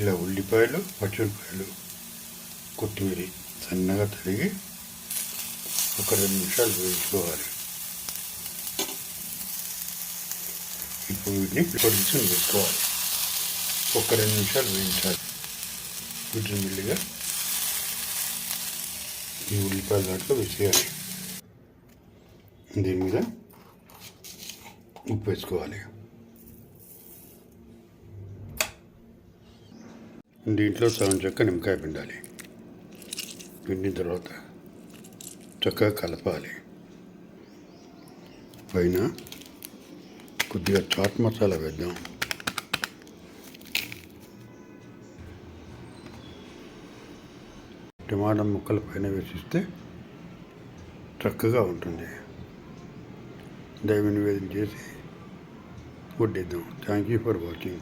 ఇలా ఉల్లిపాయలు పచ్చిమిరపాయలు కొత్తిమీర సన్నగా తరిగి ఒక రెండు నిమిషాలు వేయించుకోవాలి. ఇప్పుడు వీటిని పొడిచి వేసుకోవాలి. ఒక రెండు నిమిషాలు వేయించాలి. వీటిని మెల్లిగా ఈ ఉల్లిపాయల దాంట్లో వేసేయాలి. దీని మీద ఉప్పు వేసుకోవాలి. దీంట్లో సగం చెక్క నిమ్మకాయ పిండాలి. పిండిన తర్వాత చక్కగా కలపాలి. పైన కొద్దిగా చాట్ మసాలా వేద్దాం. టమాటా ముక్కల పైన వేసిస్తే చక్కగా ఉంటుంది. దైవ నివేదన చేసి వడ్డిద్దాం. Thank you for watching